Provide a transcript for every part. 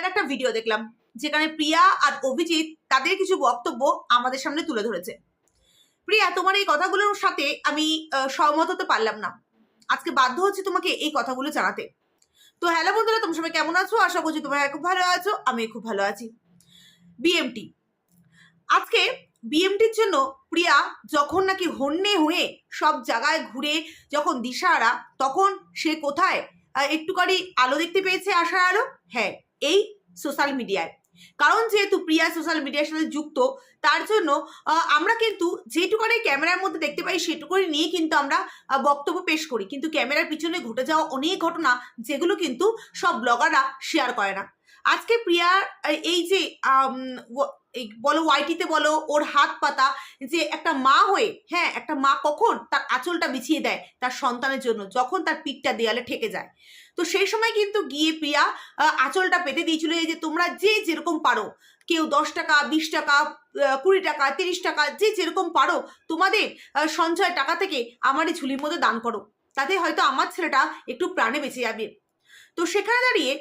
এর একটা ভিডিও দেখলাম, যেখানে প্রিয়া আর অভিজিৎ তাদের কিছু বক্তব্য আমাদের সামনে তুলে ধরেছে। প্রিয়া, তোমার এই কথাগুলোর সাথে আমি সহমত হতে পারলাম না। আজকে বাধ্য হচ্ছে তোমাকে এই কথাগুলো জানাতে। তো হ্যালো বন্ধুরা, তোমরা সবাই কেমন আছো? আশা করছি তোমরা খুব ভালো আছো আমি খুব ভালো আছি। বিএমটি আজকে বিএমটির জন্য প্রিয়া যখন নাকি হন্যে হয়ে সব জায়গায় ঘুরে যখন দিশাহারা, তখন সে কোথায়? একটুখানি আলো দেখতে পেয়েছে আশার আলো? হ্যাঁ এই সোশ্যাল মিডিয়ায় কারণ যেহেতু প্রিয়া সোশ্যাল মিডিয়ার সাথে যুক্ত, তার জন্য আমরা কিন্তু যেটুকানি ক্যামেরার মধ্যে দেখতে পাই, সেটুকুনি নিয়ে কিন্তু আমরা বক্তব্য পেশ করি। কিন্তু ক্যামেরার পিছনে ঘটে যাওয়া অনেক ঘটনা, যেগুলো কিন্তু সব ব্লগাররা শেয়ার করে না। আজকে প্রিয়ার এই যে বলো ওয়াইটিতে বলো, ওর হাত পাতা, যে একটা মা হয়ে হ্যাঁ একটা মা কখন তার আঁচলটা বিছিয়ে দেয় তার সন্তানের জন্য, যখন তার পিঠটা দেয়ালে ঠেকে যায়। তো সেই সময় কিন্তু গিয়ে প্রিয়া আঁচলটা পেতে দিয়েছিল যে তোমরা যে যেরকম পারো, কেউ দশ টাকা, বিশ টাকা কুড়ি টাকা, তিরিশ টাকা, যে যেরকম পারো তোমাদের সঞ্চয় টাকা থেকে আমার এই ঝুলির মধ্যে দান করো। তাতে হয়তো আমার ছেলেটা একটু প্রাণে বেঁচে যাবে। তো সেখানে দাঁড়িয়ে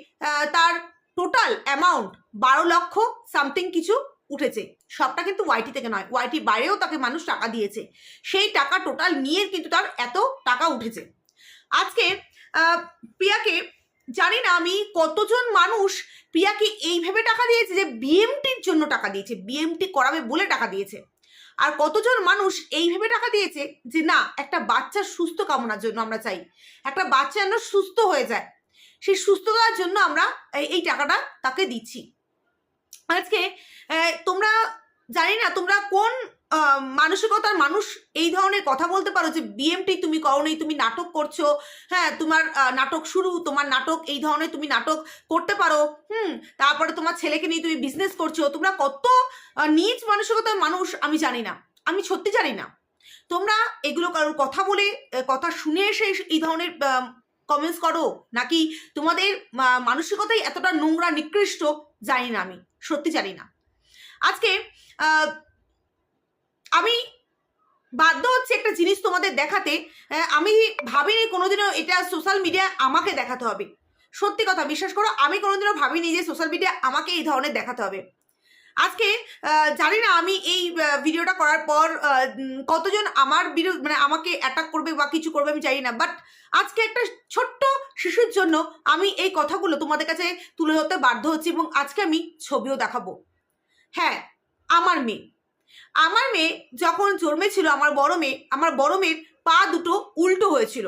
তার টোটাল অ্যামাউন্ট বারো লক্ষ সামথিং কিছু উঠেছে। সবটা কিন্তু ওয়াইটি থেকে নয়। ওয়াইটি বাইরেও তাকে মানুষ টাকা দিয়েছে। সেই টাকা টোটাল নিয়ে কিন্তু তার এত টাকা উঠেছে। আজকে প্রিয়াকে, জানি না আমি কতজন মানুষ প্রিয়াকে এইভাবে টাকা দিয়েছে যে বিএমটির জন্য টাকা দিয়েছে, বিএমটি করাবে বলে টাকা দিয়েছে। আর কতজন মানুষ এইভাবে টাকা দিয়েছে যে না, একটা বাচ্চার সুস্থ কামনার জন্য আমরা চাই। একটা বাচ্চা যেন সুস্থ হয়ে যায়। সেই সুস্থতার জন্য আমরা এই- টাকাটা তাকে দিচ্ছি। আজকে তোমরা জানি না তোমরা কোন মানসিকতার মানুষ এই ধরনের কথা বলতে পারো যে বিএমটি তুমি করোনি তুমি নাটক করছ হ্যাঁ তোমার নাটক শুরু, তোমার নাটক, এই ধরনের তুমি নাটক করতে পারো, হুম, তারপরে তোমার ছেলেকে নিয়ে তুমি বিজনেস করছ, তোমরা কত নিজ মানসিকতার মানুষ আমি জানি না, আমি সত্যি জানি না। তোমরা এগুলো কারোর কথা বলে কথা শুনে এসে এই ধরনের কমেন্টস করো, নাকি তোমাদের মানসিকতাই এতটা নোংরা, নিকৃষ্ট, জানি না আমি, সত্যি জানি না। আজকে আমি বাধ্য হচ্ছে একটা জিনিস তোমাদের দেখাতে আমি ভাবিনি কোনোদিনও এটা সোশ্যাল মিডিয়া আমাকে দেখাতে হবে। সত্যি কথা, বিশ্বাস করো, আমি কোনোদিনও ভাবিনি যে সোশ্যাল মিডিয়া আমাকে এই ধরনের দেখাতে হবে। আজকে জানি না আমি এই ভিডিওটা করার পর কতজন আমার বিরুদ্ধে মানে আমাকে অ্যাটাক করবে বা কিছু করবে আমি জানি না বাট আজকে একটা ছোট্ট শিশুর জন্য আমি এই কথাগুলো তোমাদের কাছে তুলে ধরতে বাধ্য হচ্ছি এবং আজকে আমি ছবিও দেখাবো। হ্যাঁ আমার মেয়ে। আমার মেয়ে যখন জন্মেছিল, আমার বড় মেয়ে, আমার বড় মেয়ের পা দুটো উল্টো হয়েছিল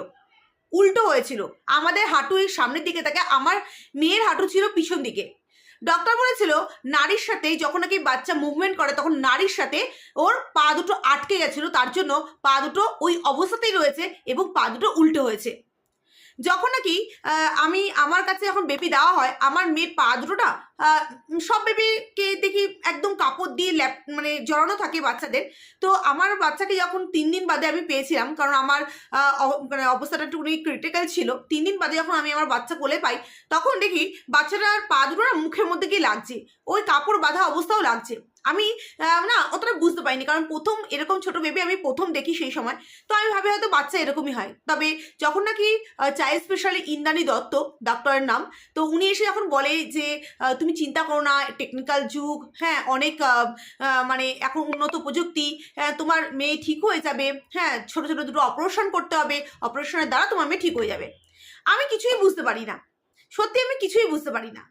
উল্টো হয়েছিল। আমাদের হাঁটু এই সামনের দিকে থাকে আমার মেয়ের হাঁটু ছিল পিছন দিকে। ডক্টর বলেছিল, নারীর সাথে যখন নাকি বাচ্চা মুভমেন্ট করে, তখন নারীর সাথে ওর পা দুটো আটকে গেছিল, তার জন্য পা দুটো ওই অবস্থাতেই রয়েছে এবং পা দুটো উল্টো হয়েছে। যখন নাকি আমি আমার কাছে যখন বেবি দেওয়া হয় আমার মেয়ের পা দুটো না আহ, সব বেবিকে দেখি একদম কাপড় দিয়ে ল্যাপ মানে জড়ানো থাকে বাচ্চাদের। তো আমার বাচ্চাকে যখন তিন দিন বাদে আমি পেয়েছিলাম কারণ আমার মানে অবস্থাটা একটু ক্রিটিক্যাল ছিল তিন দিন বাদে যখন আমি আমার বাচ্চা কোলে পাই তখন দেখি বাচ্চাটার পা দুটো মুখের মধ্যে গিয়ে লাগছে ওই কাপড় বাঁধা অবস্থাও লাগছে। আমি না, অতটা বুঝতে পারিনি। কারণ প্রথম এরকম ছোট বেবি আমি প্রথম দেখি সেই সময়। তো আমি ভাবি হয়তো বাচ্চা এরকমই হয়। তবে যখন নাকি চাইল্ড স্পেশালি ইন্দ্রাণী দত্ত ডাক্তারের নাম, তো উনি এসে যখন বলে যে তুমি চিন্তা করো না টেকনিক্যাল যুগ হ্যাঁ অনেক মানে এখন উন্নত প্রযুক্তি তোমার মেয়ে ঠিক হয়ে যাবে হ্যাঁ ছোট ছোট দুটো অপারেশন করতে হবে অপারেশনের দ্বারা তোমার মেয়ে ঠিক হয়ে যাবে। আমি কিছুই বুঝতে পারি না। সত্যি আমি কিছুই বুঝতে পারি না।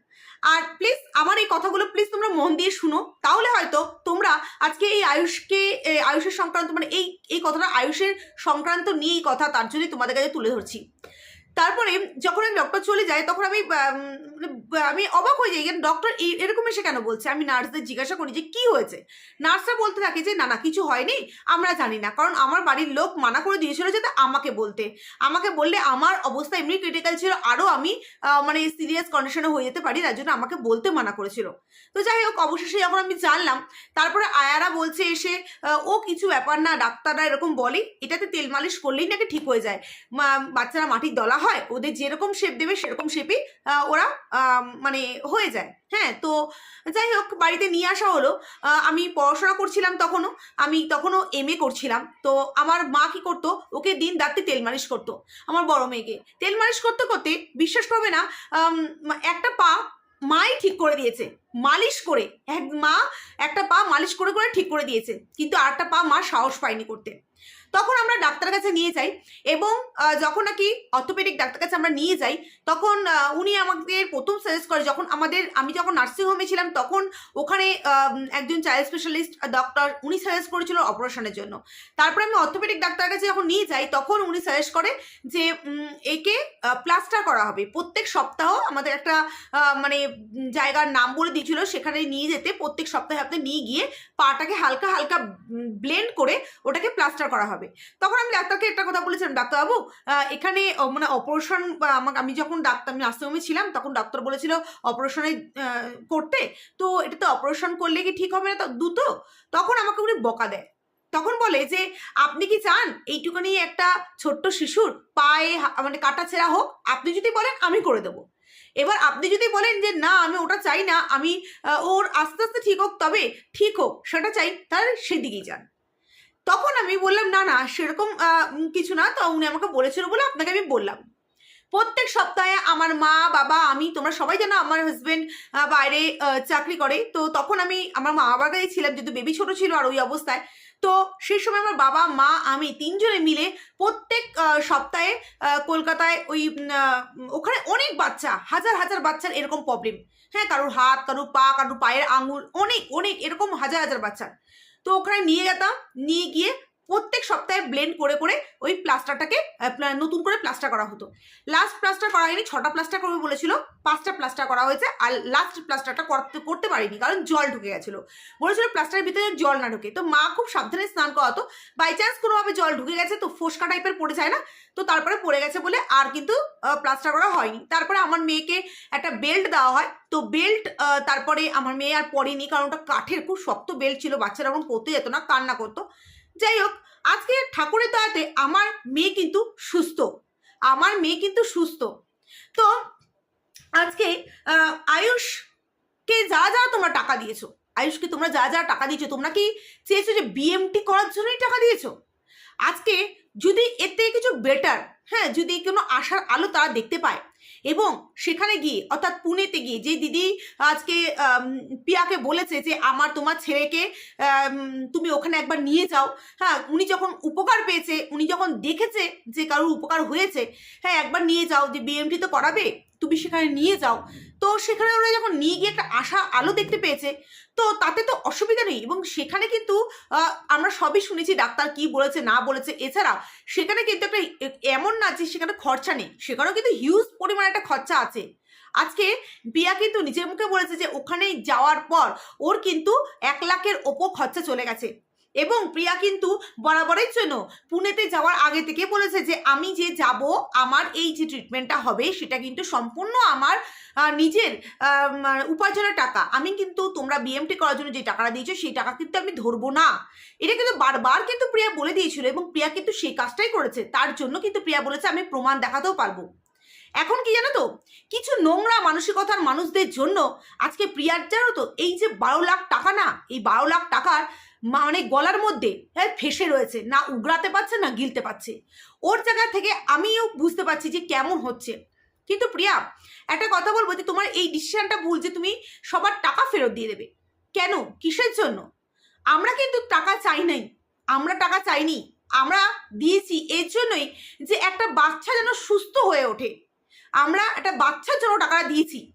আর প্লিজ আমার এই কথাগুলো প্লিজ তোমরা মন দিয়ে শুনো। তাহলে হয়তো তোমরা আজকে এই আয়ুষকে আয়ুষের সংক্রান্ত মানে এই এই কথাটা আয়ুষের সংক্রান্ত নিয়েই কথা তার জন্যই তোমাদের কাছে তুলে ধরছি। তারপরে যখন আমি ডক্টর চলে যাই তখন আমি মানে, আমি অবাক হয়ে যাই। ডক্টর এরকম এসে কেন বলছে? আমি নার্সদের জিজ্ঞাসা করি যে কি হয়েছে? নার্সরা বলতে থাকে যে না না কিছু হয়নি আমরা জানি না। কারণ আমার বাড়ির লোক মানা করে দিয়েছিল যাতে আমাকে বলতে। আমাকে বললে আমার অবস্থা এমনি ক্রিটিক্যাল ছিল আরও আমি মানে সিরিয়াস কন্ডিশনে হয়ে যেতে পারি তার জন্য আমাকে বলতে মানা করেছিল। তো যাই হোক অবশেষে যখন আমি জানলাম তারপরে আয়ারা বলছে এসে ও কিছু ব্যাপার না ডাক্তাররা এরকম বলে এটাতে তেল মালিশ করলেই নাকি ঠিক হয়ে যায়। বাচ্চারা মাটির দলা হয় ওদের যেরকম শেপ দেবে, সেরকম শেপই ওরা মানে হয়ে যায়। হ্যাঁ তো যাই হোক, বাড়িতে নিয়ে আসা হলো। আমি পড়াশোনা করছিলাম তখনও, আমি তখনও এম এ করছিলাম। তো আমার মা কি করতো, ওকে দিন রাত্রি তেল মালিশ করতো, আমার বড় মেয়েকে। তেল মালিশ করতে করতে, বিশ্বাস করবে না একটা পা মাই ঠিক করে দিয়েছে। মালিশ করে, এক মা একটা পা মালিশ করে করে ঠিক করে দিয়েছে, কিন্তু আরেকটা পা মা সাহস পায়নি করতে। তখন আমরা ডাক্তারের কাছে নিয়ে যাই এবং যখন নাকি অর্থোপেডিক ডাক্তার কাছে আমরা নিয়ে যাই, তখন উনি আমাদের প্রথম সাজেস্ট করে যখন আমাদের, আমি যখন নার্সিংহোমে ছিলাম, তখন ওখানে একজন চাইল্ড স্পেশালিস্ট ডক্টর উনি সাজেস্ট করেছিল অপারেশনের জন্য। তারপরে আমি অর্থোপেডিক ডাক্তারের কাছে যখন নিয়ে যাই, তখন উনি সাজেস্ট করে যে একে প্লাস্টার করা হবে। প্রত্যেক সপ্তাহ আমাদের একটা মানে জায়গার নাম বলে দিয়েছিল সেখানে নিয়ে যেতে প্রত্যেক সপ্তাহে আপনি নিয়ে গিয়ে পাটাকে হালকা হালকা ব্লেন্ড করে ওটাকে প্লাস্টার করা হবে। তখন আমি ডাক্তারকে একটা কথা বলেছিলাম, ডাক্তারবাবু এখানে মানে অপারেশন আমাকে, আমি যখন ডাক্তার আমি নার্সিংহোমে ছিলাম, তখন ডাক্তার বলেছিল অপারেশনে করতে। তো এটাতে অপারেশন করলে কি ঠিক হবে না তো, দ্রুত? তখন আমাকে উনি বকা দেয়। তখন বলে যে, আপনি কি চান এইটুকুনি একটা ছোট্ট শিশুর পায়ে মানে কাটা ছেঁড়া হোক? আপনি যদি বলেন, আমি করে দেবো। এবার আপনি যদি বলেন যে, না, আমি ওটা চাই না, আমি ওর আস্তে আস্তে ঠিক হোক, তবে ঠিক হোক, সেটা চাই, তাহলে সেদিকেই যান। তখন আমি বললাম, না না, সেরকম কিছু না। তো উনি আমাকে বলেছিল বলে আপনাকে আমি বললাম। প্রত্যেক সপ্তাহে আমার মা, বাবা, আমি, তোমরা সবাই জানো আমার হাজব্যান্ড বাইরে চাকরি করে। তো তখন আমি, আমার মা বাবার কাছে ছিলাম, যেহেতু বেবি ছোট ছিল আর ওই অবস্থায়। তো সেই সময় আমার বাবা, মা, আমি তিনজনে মিলে প্রত্যেক সপ্তাহে কলকাতায় ওই ওখানে অনেক বাচ্চা, হাজার হাজার বাচ্চার এরকম প্রবলেম হ্যাঁ কারোর হাত, কারোর পা, কারোর পায়ের আঙুল, অনেক অনেক, এরকম হাজার হাজার বাচ্চা। তো ওখানে নিয়ে যেতাম, নিয়ে গিয়ে প্রত্যেক সপ্তাহে ব্লেন্ড করে করে ওই প্লাস্টারটাকে নতুন করে প্লাস্টার করা হতো। লাস্ট প্লাস্টার করা হয়নি, ছটা প্লাস্টার করবে বলেছিল, পাঁচটা প্লাস্টার করা হয়েছে, আর লাস্ট প্লাস্টারটা করতে করতে পারিনি, কারণ জল ঢুকে গেছিল। বলেছিল প্লাস্টারের ভিতরে জল না ঢোকে। তো মা খুব সাবধানে স্নান করাতো। বাই চান্স কোনোভাবে জল ঢুকে গেছে, তো ফোসকা টাইপের পড়ে যায় না, তো তারপরে পড়ে গেছে বলে আর কিন্তু প্লাস্টার করা হয়নি। তারপরে আমার মেয়েকে একটা বেল্ট দেওয়া হয়। তো বেল্ট তারপরে আমার মেয়ে আর পরেনি, কারণ ওটা কাঠের খুব শক্ত বেল্ট ছিল, বাচ্চারা ওরকম পরতে যেত না, কান্না করতো। যাই হোক, আজকে ঠাকুরের দয়াতে আমার মেয়ে কিন্তু সুস্থ। আমার মেয়ে কিন্তু সুস্থ। তো আজকে আয়ুষকে যা যা তোমরা টাকা দিয়েছ, আয়ুষকে তোমরা যা যা টাকা দিয়েছ, তোমরা কি চেয়েছো যে বিএমটি করার জন্যই টাকা দিয়েছ? আজকে যদি এর থেকে কিছু বেটার হ্যাঁ যদি কোনো আশার আলো তারা দেখতে পায় এবং সেখানে গিয়ে, অর্থাৎ পুনেতে গিয়ে, যে দিদি আজকে পিয়াকে বলেছে যে, আমার তোমার ছেলেকে তুমি ওখানে একবার নিয়ে যাও। হ্যাঁ উনি যখন উপকার পেয়েছে, উনি যখন দেখেছে যে কারোর উপকার হয়েছে হ্যাঁ একবার নিয়ে যাও, যে বিএমটি তো করাবে? তুমি সেখানে নিয়ে যাও। তো সেখানে ওরা যখন নিয়ে গিয়ে একটা আশা আলো দেখতে পেয়েছে, তো তাতে তো অসুবিধা নেই এবং সেখানে কিন্তু আমরা সবই শুনেছি ডাক্তার কি বলেছে, না বলেছে। এছাড়া সেখানে কিন্তু একটা এমন না যে সেখানে খরচা নেই, সেখানেও কিন্তু হিউজ পরিমাণে একটা খরচা আছে। আজকে বিয়া কিন্তু নিজের মুখে বলেছে যে ওখানে যাওয়ার পর ওর কিন্তু এক লাখের ওপর খরচা চলে গেছে। এবং প্রিয়া কিন্তু বরাবরের জন্য পুনেতে যাওয়ার আগে থেকে বলেছে যে, আমি যে যাব, আমার এই যে ট্রিটমেন্টটা হবে, সেটা কিন্তু সম্পূর্ণ আমার নিজের উপার্জনের টাকা। আমি কিন্তু তোমরা বিএমটি করার জন্য যে টাকাটা দিয়েছ, সেই টাকা কিন্তু আমি ধরবো না। এটা কিন্তু বারবার কিন্তু প্রিয়া বলে দিয়েছিল এবং প্রিয়া কিন্তু সেই কাজটাই করেছে। তার জন্য কিন্তু প্রিয়া বলেছে, আমি প্রমাণ দেখাতেও পারব। এখন কি জানো তো, কিছু নোংরা মানসিকতার মানুষদের জন্য আজকে প্রিয়ার, জানো তো, এই যে বারো লাখ টাকা না, এই বারো লাখ টাকার মানে গলার মধ্যে হ্যাঁ ফেসে রয়েছে, না উগড়াতে পারছে, না গিলতে পারছে। ওর জায়গা থেকে আমিও বুঝতে পারছি যে কেমন হচ্ছে। কিন্তু প্রিয়া, একটা কথা বলব যে তোমার এই ডিসিশনটা ভুল যে তুমি সবার টাকা ফেরত দিয়ে দেবে। কেন? কিসের জন্য? আমরা কিন্তু টাকা চাই নাই। আমরা টাকা চাইনি। আমরা দিয়েছি এর জন্যই যে একটা বাচ্চা যেন সুস্থ হয়ে ওঠে। আমরা একটা বাচ্চার জন্য টাকাটা দিয়েছি।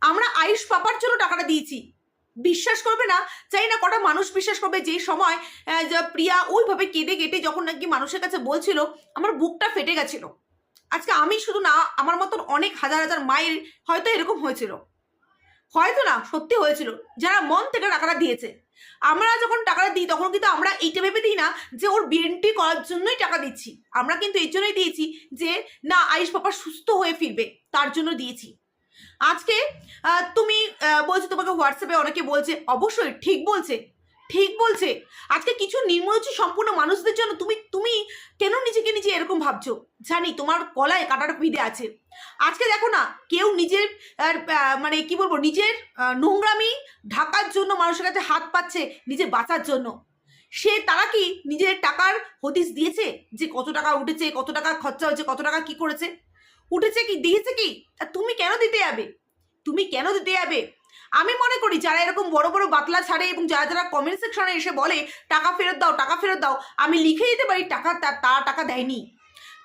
আমরা আয়ুষ পাপার জন্য টাকাটা দিয়েছি। বিশ্বাস করবে না, চাই না কটা মানুষ বিশ্বাস করবে যে সময় প্রিয়া ওইভাবে কেঁদে কেটে যখন নাকি মানুষের কাছে বলছিল, আমার বুকটা ফেটে গেছিল। আজকে আমি শুধু না, আমার মতন অনেক হাজার হাজার মায়ের হয়তো এরকম হয়েছিল। হয়তো না, সত্যি হয়েছিল। যারা মন থেকে টাকাটা দিয়েছে। আমরা যখন টাকাটা দিই, তখন কিন্তু আমরা এইটা ভেবে দিই না যে ওর বিএনটি করার জন্যই টাকা দিচ্ছি। আমরা কিন্তু এই জন্যই দিয়েছি যে, না, আয়ুষ পাপা সুস্থ হয়ে ফিরবে। তার জন্য দিয়েছি। আজকে তুমি বলছো তোমাকে হোয়াটসঅ্যাপে অনেকে বলছে, অবশ্যই ঠিক বলছে ঠিক বলছে। আজকে কিছু নিম্নরুচি সম্পূর্ণ মানুষদের জন্য তুমি তুমি কেন নিজেকে নিজে এরকম ভাবছ? জানি, তোমার গলায় কাটার বিধে আছে। আজকে দেখো না, কেউ নিজের মানে কি বলব, নিজের নোংরামি ঢাকার জন্য মানুষের কাছে হাত পাচ্ছে নিজে বাঁচার জন্য। সে, তারা কি নিজের টাকার হদিস দিয়েছে? যে কত টাকা উঠেছে, কত টাকা খরচা হয়েছে, কত টাকা কি করেছে? উঠেছে কি, দিয়েছে কি? তুমি কেন দিতে যাবে? তুমি কেন দিতে যাবে? আমি মনে করি যারা এরকম বড় বড় বাতলা ছাড়ে এবং যারা যারা কমেন্ট সেকশনে এসে বলে, টাকা ফেরত দাও, টাকা ফেরত দাও, আমি লিখে দিতে পারি, টাকা তারা টাকা দেয়নি।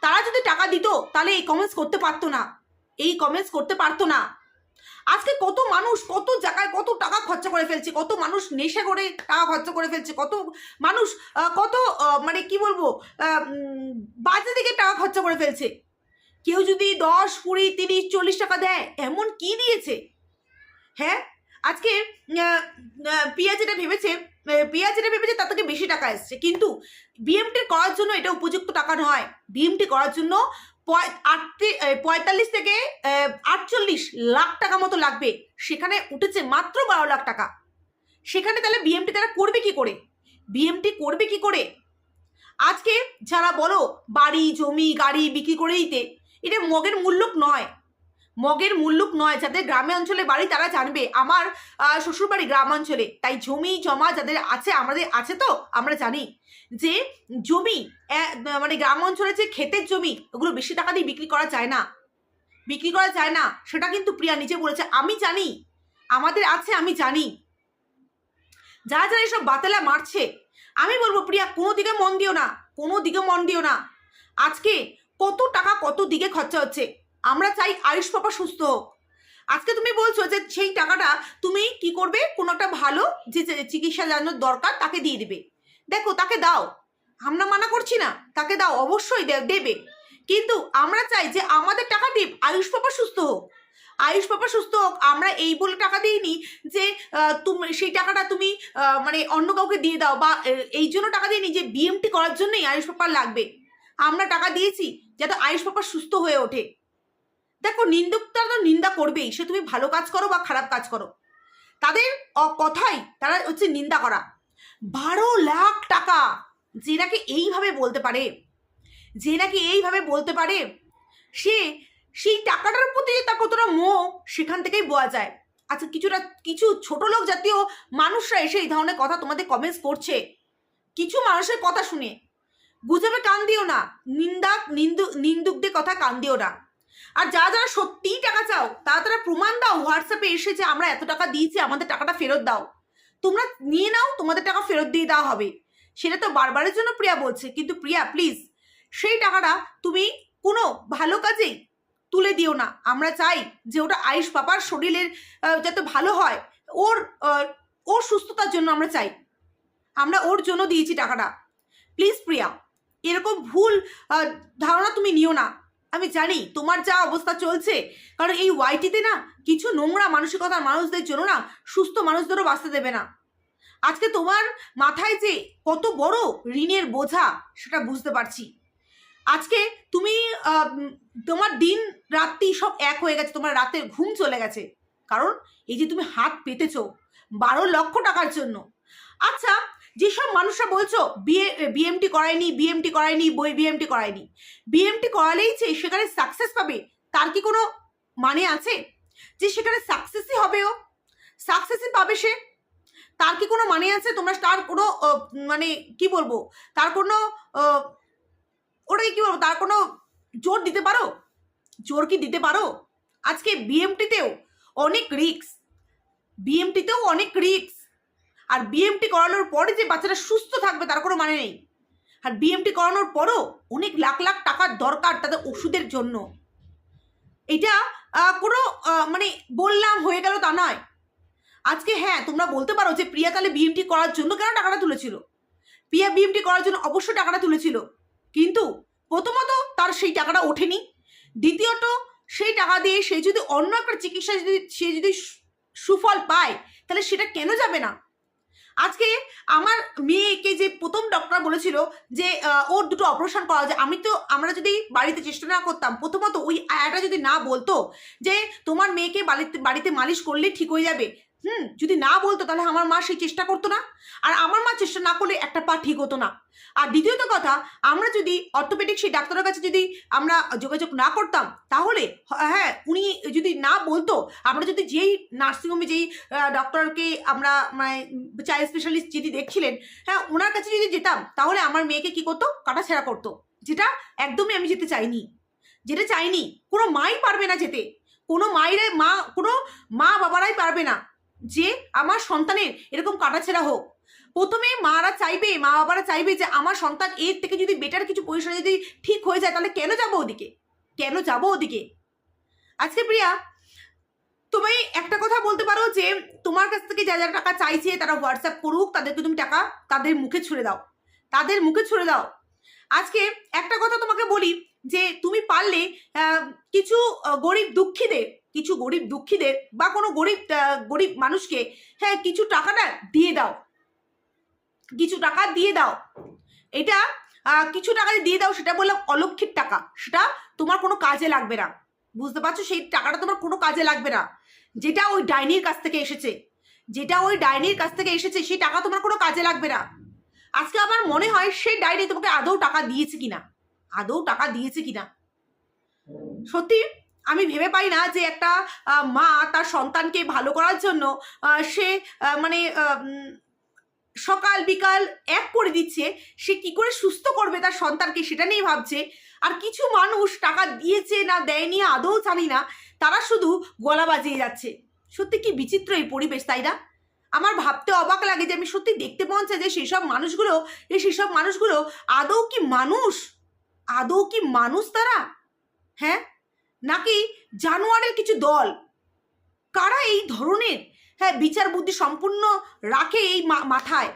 তারা যদি টাকা দিত, তাহলে এই কমেন্টস করতে পারতো না। এই কমেন্টস করতে পারতো না। আজকে কত মানুষ কত জায়গায় কত টাকা খরচা করে ফেলছে, কত মানুষ নেশা করে টাকা খরচা করে ফেলছে, কত মানুষ কত মানে কি বলব বাজে দিকে টাকা খরচা করে ফেলছে। কেউ যদি দশ, কুড়ি, তিরিশ, চল্লিশ টাকা দেয়, এমন কি দিয়েছে? হ্যাঁ? আজকে পিয়া যেটা ভেবেছে পিয়া যেটা ভেবেছে তার থেকে বেশি টাকা এসছে। কিন্তু বিএমটি করার জন্য এটা উপযুক্ত টাকা নয়। বিএমটি করার জন্য পঁয়তাল্লিশ থেকে আটচল্লিশ লাখ টাকা মতো লাগবে। সেখানে উঠেছে মাত্র বারো লাখ টাকা। সেখানে তাহলে বিএমটি তারা করবে কি করে? বিএমটি করবে কি করে? আজকে যারা বলো, বাড়ি, জমি, গাড়ি বিক্রি করে দিতে এটা মগের মূল্যক নয়। মগের মূল্যক নয়, যাদের গ্রামে অঞ্চলে বাড়ি তারা জানবে। আমার শ্বশুরবাড়ি গ্রাম অঞ্চলে। তাই জমি, জমা যাদের আছে, আমাদের আছে তো, আমরা জানি যে জমি মানে গ্রাম অঞ্চলে যে ক্ষেতের জমি, ওগুলো বেশি টাকা দিয়ে বিক্রি করা যায় না। বিক্রি করা যায় না। সেটা কিন্তু প্রিয়া নিজে বলেছে। আমি জানি। আমাদের আছে, আমি জানি। যারা যারা এসব বাতেলা মারছে, আমি বলব, প্রিয়া, কোনো দিকে মন দিও না। কোনো দিকে মন দিও না। আজকে কত টাকা কত দিকে খরচা হচ্ছে? আমরা চাই আয়ুষ পাপা সুস্থ হোক। আজকে তুমি বলছো যে সেই টাকাটা তুমি কি করবে? কোনো একটা ভালো যে চিকিৎসা জানানোর দরকার তাকে দিয়ে দিবে। দেখো, তাকে দাও। আমরা মানা করছি না, তাকে দাও, অবশ্যই দেবে। কিন্তু আমরা চাই যে আমাদের টাকা দিই আয়ুষ পাপা সুস্থ হোক। আয়ুষ পাপা সুস্থ হোক, আমরা এই বলে টাকা দিইনি যে তুমি, সেই টাকাটা তুমি মানে অন্য কাউকে দিয়ে দাও বা এই জন্য টাকা দিইনি যে বিএমটি করার জন্যই আয়ুষ পাপার লাগবে। আমরা টাকা দিয়েছি যাতে আয়ুষ পাপা সুস্থ হয়ে ওঠে। দেখো নিন্দুকটা তো নিন্দা করবেই। সে তুমি ভালো কাজ করো বা খারাপ কাজ করো। তাদের কথাই তারা হচ্ছে নিন্দা করা। বারো লাখ টাকা যে নাকি এইভাবে বলতে পারে, যে নাকি এইভাবে বলতে পারে, সে সেই টাকাটার প্রতি তার কতটা মোহ, সেখান থেকেই বোঝা যায়। আচ্ছা কিছুটা, কিছু ছোট লোক জাতীয় মানুষরা এসে এই ধরনের কথা তোমাদের কমেন্টস করছে। কিছু মানুষের কথা শুনে গুজবে কান দিও না। নিন্দা নিন্দু, নিন্দুকদের কথা কান দিও না। আর যা যারা সত্যিই টাকা চাও, তারা তারা প্রমাণ দাও হোয়াটসঅ্যাপে এসে যে আমরা এত টাকা দিয়েছি, আমাদের টাকাটা ফেরত দাও। তোমরা নিয়ে নাও, তোমাদের টাকা ফেরত দিয়ে দেওয়া হবে। সেটা তো বারবারের জন্য প্রিয়া বলছে, কিন্তু প্রিয়া প্লিজ সেই টাকাটা তুমি কোনো ভালো কাজেই তুলে দিও না। আমরা চাই যে ওটা আয়ুষ পাপার শরীরের যাতে ভালো হয়, ওর ওর সুস্থতার জন্য আমরা চাই। আমরা ওর জন্য দিয়েছি টাকাটা। প্লিজ প্রিয়া। এরকম ভুল ধারণা তুমি নিও না। আমি জানি তোমার যা অবস্থা চলছে, কারণ এই ওয়াইটিতে না কিছু নোংরা মানসিকতার মানুষদের জন্য না সুস্থ মানুষদেরও বাঁচতে দেবে না। আজকে তোমার মাথায় যে কত বড় ঋণের বোঝা, সেটা বুঝতে পারছি। আজকে তুমি তোমার দিন রাত্রি সব এক হয়ে গেছে, তোমার রাতের ঘুম চলে গেছে। কারণ এই যে তুমি হাত পেতেছ, বারো লক্ষ টাকার জন্য। আচ্ছা যেসব মানুষরা বলছো বিএ বিএমটি করায়নি বিএমটি করায়নি, বই বিএমটি করায়নি বিএমটি করালেই যে সেখানে সাকসেস পাবে, তার কি কোনো মানে আছে? যে সেখানে সাকসেসই হবে ও সাকসেসই পাবে সে, তার কি কোনো মানে আছে? তোমরা তার কোনো মানে কি বলব, তার কোনো ওটাকে কি বলব, তার কোনো জোর দিতে পারো? জোর কি দিতে পারো? আজকে বিএমটিতেও অনেক রিক্স বিএমটিতেও অনেক রিক্স আর বিএমটি করানোর পরে যে বাচ্চাটা সুস্থ থাকবে তার কোনো মানে নেই। আর বিএমটি করানোর পরও অনেক লাখ লাখ টাকার দরকার তাদের ওষুধের জন্য। এটা কোনো মানে বললাম হয়ে গেল তা নয়। আজকে হ্যাঁ তোমরা বলতে পারো যে প্রিয়া তাহলে বিএমটি করার জন্য কেন টাকাটা তুলেছিল? প্রিয়া বিএমটি করার জন্য অবশ্যই টাকাটা তুলেছিল। কিন্তু প্রথমত তার সেই টাকাটা ওঠেনি। দ্বিতীয়ত সেই টাকা দিয়ে সে যদি অন্য একটা চিকিৎসা যদি, সে যদি সুফল পায়, তাহলে সেটা কেন যাবে না? আজকে আমার মেয়েকে যে প্রথম ডক্টর বলেছিল যে ওর দুটো অপারেশন করা যায়, আমি তো, আমরা যদি বাড়িতে চেষ্টা না করতাম, প্রথমত ওই আয়াটা যদি না বলতো যে, তোমার মেয়েকে বাড়িতে বাড়িতে মালিশ করলে ঠিক হয়ে যাবে। হুম। যদি না বলতো তাহলে আমার মা সেই চেষ্টা করতো না। আর আমার মা চেষ্টা না করলে একটা পা ঠিক হতো না। আর দ্বিতীয়ত কথা, আমরা যদি অর্থোপেডিক সেই ডাক্তারের কাছে যদি আমরা যোগাযোগ না করতাম, তাহলে হ্যাঁ উনি যদি না বলতো, আমরা যদি যেই নার্সিংহোমে যেই ডক্টরকে আমরা মানে চাইল্ড স্পেশালিস্ট যিনি দেখছিলেন হ্যাঁ ওনার কাছে যদি যেতাম, তাহলে আমার মেয়েকে কি করতো? কাটাছেড়া করতো। যেটা একদমই আমি যেতে চাইনি। যেটা চাইনি, কোনো মাই পারবে না যেতে। কোনো মায়েরাই মা, কোনো মা বাবারাই পারবে না। যে আমার সন্তানের এরকম কাটাছেড়া হোক। প্রথমে মারা চাইবে, মা বাবারা চাইবে যে আমার সন্তান এর থেকে যদি বেটার কিছু পজিশনে যদি ঠিক হয়ে যায়, তাহলে কেন যাব ওদিকে? কেন যাব ওদিকে? আজকে প্রিয়া, তুমি একটা কথা বলতে পারো যে তোমার কাছ থেকে যা যারা টাকা চাইছে তারা হোয়াটসঅ্যাপ করুক, তাদেরকে তুমি টাকা তাদের মুখে ছুড়ে দাও। তাদের মুখে ছুড়ে দাও। আজকে একটা কথা তোমাকে বলি যে তুমি পারলে কিছু গরিব দুঃখীদের কিছু গরিব দুঃখীদের বা কোনো গরিব গরিব মানুষকে হ্যাঁ কিছু টাকাটা দিয়ে দাও। কিছু টাকা দিয়ে দাও। এটা কিছু টাকা দিয়ে দাও সেটা বললাম অলক্ষিত টাকা। সেটা তোমার কোনো কাজে লাগবে না। বুঝতে পারছ? সেই টাকাটা তোমার কোনো কাজে লাগবে না। যেটা ওই ডাইনির কাছ থেকে এসেছে। যেটা ওই ডাইনির কাছ থেকে এসেছে, সেই টাকা তোমার কোনো কাজে লাগবে না। আজকে আমার মনে হয় সেই ডাইনি তোমাকে আদৌ টাকা দিয়েছে কিনা? আদৌ টাকা দিয়েছে কিনা? সত্যি আমি ভেবে পাই না যে একটা মা তার সন্তানকে ভালো করার জন্য সে মানে সকাল বিকাল এক করে দিচ্ছে, সে কি করে সুস্থ করবে তার সন্তানকে সেটা নিয়ে ভাবছে। আর কিছু মানুষ টাকা দিয়েছে না দেয়নি, আদৌ জানি না, তারা শুধু গলা বাজিয়ে যাচ্ছে। সত্যি কি বিচিত্র এই পরিবেশ, তাই না? আমার ভাবতে অবাক লাগে যে আমি সত্যি দেখতে চাই যে সেসব মানুষগুলো যে সেসব মানুষগুলো আদৌ কি মানুষ? আদৌ কি মানুষ তারা? হ্যাঁ? নাকি জানোয়ারের কিছু দল? কারা এই ধরনের? হ্যাঁ বিচার বুদ্ধি সম্পূর্ণ রাখে এই মাথায়।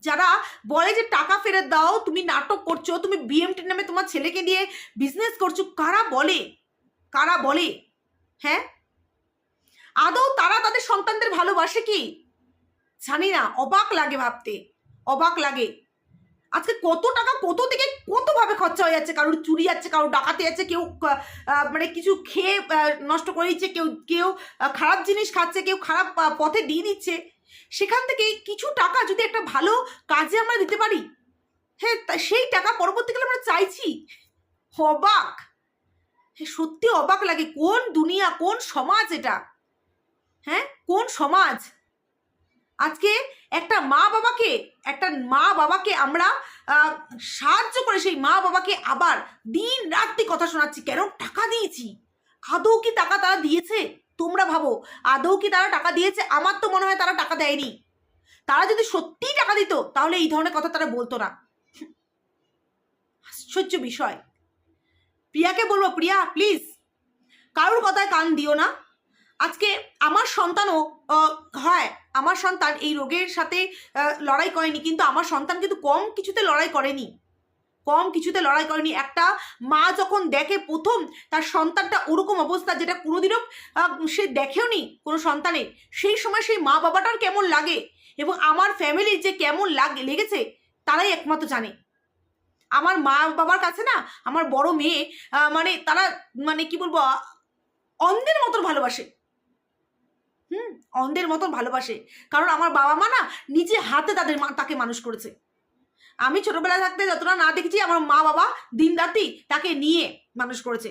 যারা বলে যে টাকা ফেরত দাও, তুমি নাটক করছ, তুমি বিএমটি নামে তোমার ছেলেকে দিয়ে বিজনেস করছ, কারা বলে? কারা বলে? হ্যাঁ? আদৌ তারা তাদের সন্তানদের ভালোবাসে কি? জানি না, অবাক লাগে ভাবতে। অবাক লাগে। আজকে কত টাকা, কত থেকে কত ভাবে খরচা হয়ে যাচ্ছে? কারোর চুরি যাচ্ছে, কারোর ডাকাতে যাচ্ছে, কেউ মানে কিছু খেয়ে নষ্ট করে দিচ্ছে কেউ কেউ খারাপ জিনিস খাচ্ছে, কেউ খারাপ পথে দিয়ে দিচ্ছে। সেখান থেকে কিছু টাকা যদি একটা ভালো কাজে আমরা দিতে পারি হ্যাঁ সেই টাকা পরবর্তীকালে আমরা চাইছি। অবাক। হ্যাঁ সত্যি অবাক লাগে। কোন দুনিয়া, কোন সমাজ এটা? হ্যাঁ কোন সমাজ? আজকে একটা মা বাবাকে, একটা মা বাবাকে আমরা সাহায্য করে সেই মা বাবাকে আবার দিন রাত্রি কথা শোনাচ্ছি। কেন? টাকা দিয়েছি। আদৌ কি টাকা তারা দিয়েছে? তোমরা ভাবো। আদৌ কি তারা টাকা দিয়েছে? আমার তো মনে হয় তারা টাকা দেয়নি। তারা যদি সত্যিই টাকা দিত, তাহলে এই ধরনের কথা তারা বলতো না। আশ্চর্য বিষয়। প্রিয়াকে বলব, প্রিয়া প্লিজ কারোর কথায় কান দিও না। আজকে আমার সন্তানও হয়। আমার সন্তান এই রোগের সাথে লড়াই করেনি, কিন্তু আমার সন্তান কিন্তু কম কিছুতে লড়াই করেনি। কম কিছুতে লড়াই করেনি। একটা মা যখন দেখে প্রথম, তার সন্তানটা ওরকম অবস্থা যেটা কোনোদিনও সে দেখেও নি কোনো সন্তানের। সেই সময় সেই মা বাবাটার কেমন লাগে এবং আমার ফ্যামিলির যে কেমন লাগে, লেগেছে, তারাই একমাত্র জানে। আমার মা বাবার কাছে না, আমার বড় মেয়ে মানে তারা মানে কি বলব অন্ধের মতন ভালোবাসে। হুম, অন্ধের মতন ভালোবাসে। কারণ আমার বাবা মা না নিজে হাতে তাদের মা তাকে মানুষ করেছে। আমি ছোটবেলা থাকতে যতটা না দেখেছি, আমার মা বাবা দিন রাতি তাকে নিয়ে মানুষ করেছে।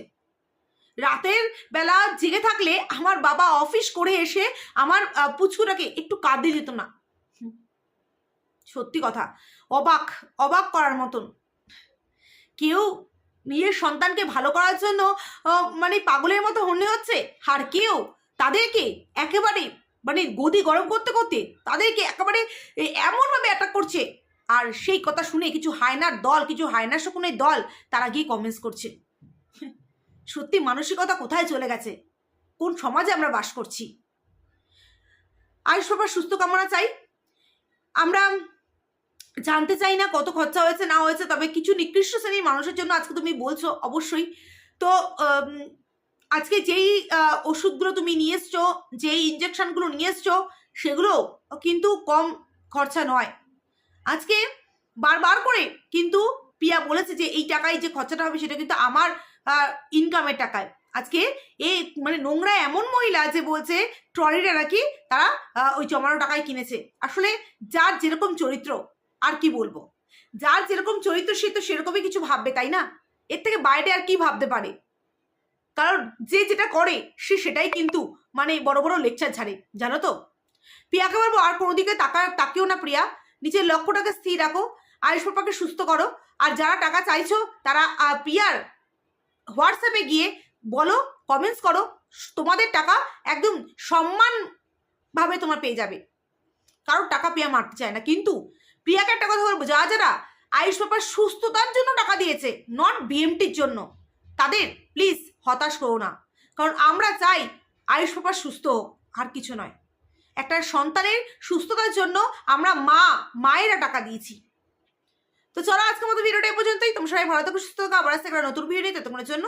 রাতের বেলা জেগে থাকলে আমার বাবা অফিস করে এসে আমার পুচকুটাকে একটু কাঁদে যেত না। সত্যি কথা, অবাক অবাক করার মতন। কেউ নিজের সন্তানকে ভালো করার জন্য মানে পাগলের মতো হন্যে হচ্ছে, আর কেউ তাদেরকে একেবারে মানে গদি গরম করতে করতে তাদেরকে একেবারে এমনভাবে অ্যাটাক করছে। আর সেই কথা শুনে কিছু হায়নার দল, কিছু হায়নার শকুনের দল তারা গিয়ে কমেন্টস করছে। সত্যি মানসিকতা কোথায় চলে গেছে? কোন সমাজে আমরা বাস করছি? আয়ুষ বাবার সুস্থ কামনা চাই। আমরা জানতে চাই না কত খরচা হয়েছে, না হয়েছে, তবে কিছু নিকৃষ্ট শ্রেণির মানুষের জন্য আজকে তুমি বলছো, অবশ্যই। তো আজকে যেই ওষুধগুলো তুমি নিয়ে এসছো, যেই ইঞ্জেকশনগুলো নিয়ে এসছো, সেগুলো কিন্তু কম খরচা নয়। আজকে বারবার করে কিন্তু পিয়া বলেছে যে, এই টাকায় যে খরচাটা হবে সেটা কিন্তু আমার ইনকামের টাকায়। আজকে এই মানে নোংরা এমন মহিলা যে বলছে ট্রলিটা নাকি তারা ওই জমানো টাকায় কিনেছে। আসলে যার যেরকম চরিত্র, আর কি বলব? যার যেরকম চরিত্র, সে তো সেরকমই কিছু ভাববে, তাই না? এর থেকে বাইরে আর কি ভাবতে পারে? কারণ যে যেটা করে, সে সেটাই কিন্তু মানে বড় বড় লেকচার ছাড়ে, জানো তো? প্রিয়াকে বলব, আর কোনো দিকে তাকা তাকেও না প্রিয়া। নিজের লক্ষ্যটাকে স্থির রাখো আয়ুষ পাপাকে সুস্থ করো, আর যারা টাকা চাইছো, তারা প্রিয়ার হোয়াটসঅ্যাপে গিয়ে বলো কমেন্টস করো, তোমাদের টাকা একদম সম্মান ভাবে তোমার পেয়ে যাবে। কারোর টাকা প্রিয়া মারতে চায় না, কিন্তু প্রিয়াকে একটা কথা বলব, যারা যারা আয়ুষ বাবার সুস্থতার জন্য টাকা দিয়েছে নট বিএমটির জন্য, তাদের প্লিজ হতাশ করো না। কারণ আমরা চাই আয়ুষ পাপা সুস্থ হোক, আর কিছু নয়। একটা সন্তানের সুস্থতার জন্য আমরা মা, মায়েরা টাকা দিয়েছি। তো চলো আজকের মতো ভিডিওটা এই পর্যন্তই। তোমরা সবাই ভালো থাকো, সুস্থ থাকো। আবার আসতে একটা নতুন ভিডিও নিতে তোমার জন্য